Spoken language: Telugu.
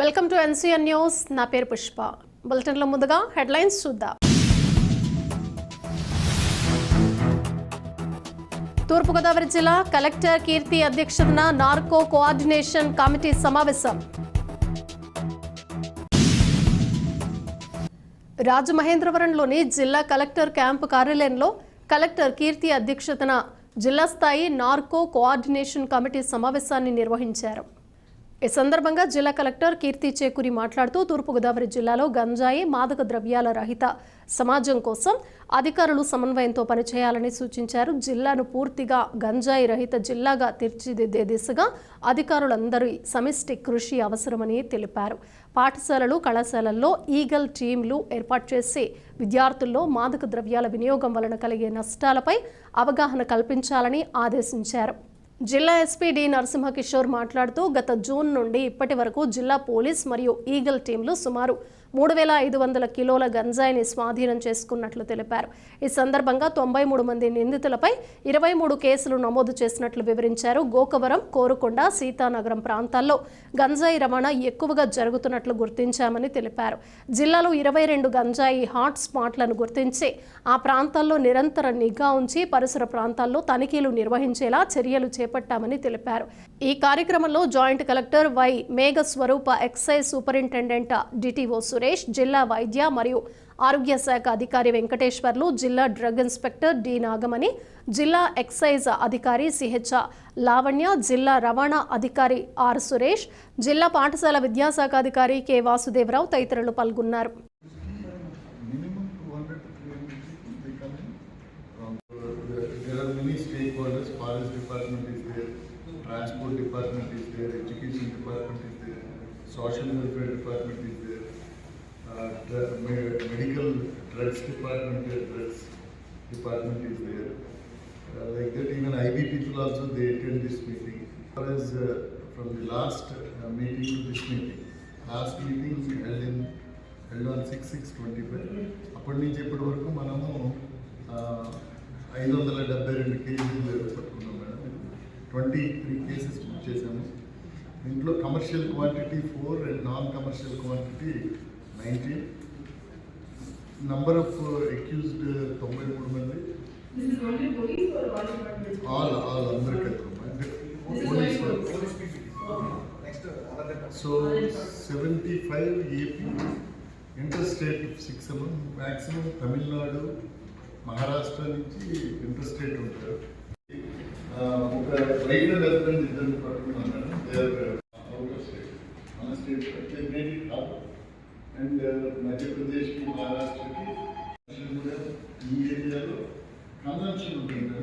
Welcome to NCN news. నా పేరు పుష్ప. బులెటిన్లో ముందుగా హెడ్లైన్స్ చూద్దాం. తూర్పుగోదావరి జిల్లా కలెక్టర్ కీర్తి అధ్యక్షతన నార్కో కోఆర్డినేషన్ కమిటీ సమావేశం. రాజమహేంద్రవరంలోని జిల్లా కలెక్టర్ క్యాంపు కార్యాలయంలో కలెక్టర్ కీర్తి అధ్యక్షతన జిల్లా స్థాయి నార్కో కోఆర్డినేషన్ కమిటీ సమావేశాన్ని నిర్వహించారు. ఈ సందర్భంగా జిల్లా కలెక్టర్ కీర్తి చేకూరి మాట్లాడుతూ తూర్పుగోదావరి జిల్లాలో గంజాయి మాదక ద్రవ్యాల రహిత సమాజం కోసం అధికారులు సమన్వయంతో పనిచేయాలని సూచించారు. జిల్లాను పూర్తిగా గంజాయి రహిత జిల్లాగా తీర్చిదిద్దే దిశగా అధికారులందరి సమిష్టి కృషి అవసరమని తెలిపారు. పాఠశాలలు కళాశాలల్లో ఈగల్ టీంలు ఏర్పాటు చేసి విద్యార్థుల్లో మాదక ద్రవ్యాల వినియోగం వలన కలిగే నష్టాలపై అవగాహన కల్పించాలని ఆదేశించారు. జిల్లా ఎస్పీ డి నరసింహకిషోర్ మాట్లాడుతూ గత జూన్ నుండి ఇప్పటి వరకు జిల్లా పోలీస్ మరియు ఈగల్ టీంలు సుమారు మూడు వేల ఐదు వందల కిలోల గంజాయిని స్వాధీనం చేసుకున్నట్లు తెలిపారు. ఈ సందర్భంగా తొంభై మూడు మంది నిందితులపై ఇరవై మూడు కేసులు నమోదు చేసినట్లు వివరించారు. గోకవరం కోరుకొండ సీతానగరం ప్రాంతాల్లో గంజాయి రవాణా ఎక్కువగా జరుగుతున్నట్లు గుర్తించామని తెలిపారు. జిల్లాలో ఇరవై రెండు గంజాయి హాట్ స్పాట్లను గుర్తించి ఆ ప్రాంతాల్లో నిరంతర నిఘా ఉంచి పరిసర ప్రాంతాల్లో తనిఖీలు నిర్వహించేలా చర్యలు చేపట్టామని తెలిపారు. ఈ కార్యక్రమంలో joint collector Y Megha Swaroopa excise superintendent DTO Suresh జిల్లా వైద్య మరియు ఆరోగ్య శాఖ అధికారి వెంకటేశ్వర్లు జిల్లా డ్రగ్ ఇన్స్పెక్టర్ డి నాగమణి జిల్లా ఎక్సైజ్ అధికారి సిహెచ్ లావణ్య జిల్లా రవాణా అధికారి ఆర్ సురేష్ జిల్లా పాఠశాల విద్యాశాఖ అధికారి కె వాసుదేవరావు తదితరులు పాల్గొన్నారు. stakeholders, forest department is there, transport department is there, education department is there, social welfare department is there, uh, the me- medical drugs department, uh, drugs department is there. Uh, like that, even IB people also, they attend this meeting. Whereas uh, from the last uh, meeting to this meeting, last meeting held in held on six six twenty five అప్పటి నుంచి ఇప్పటి వరకు మనము ఐదు వందల డెబ్బై రెండు కేజీలు పట్టుకున్నాం madam twenty three cases book చేసాము దీంట్లో commercial quantity four and non commercial quantity nineteen number of accused తొంభై మూడు మంది? ఆల్ ఆల్ అందరు కలిపి అంటే police so seventy five AP inter state six maximum Tamil Nadu Maharashtra నుంచి ఇంటర్ స్టేట్ ఉంటారు. ఇద్దరు uh, మన స్టేట్ అండ్ uh, మధ్యప్రదేశ్కి మహారాష్ట్రకి కూడా ఈ ఏరియాలో కన్వెన్షన్ ఉంటుంది